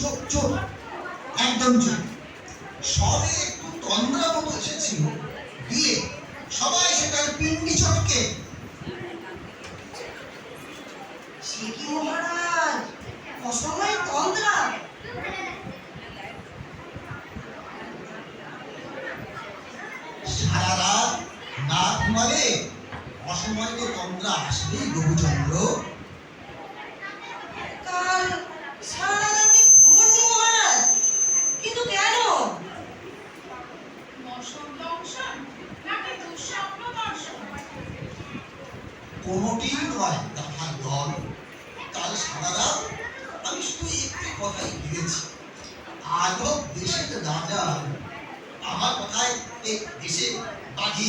চোখ চোখ। একদম চোখ। সবে একটু তন্দ্রা মতো এসেছিল। দিয়ে সবাই সেটার পিন্ডি চটকে। সে কি মহারাজ? সারা রাত না ঘুমালে তো তন্দ্রা আসলেই বহুচন্দ্র কোনোটি নয়, তাহার দল। কাল সারা রাত আমি শুধু একটি কথাই ভেবেছি আজব দেশের রাজা আমার কথায় দেশে বাঘে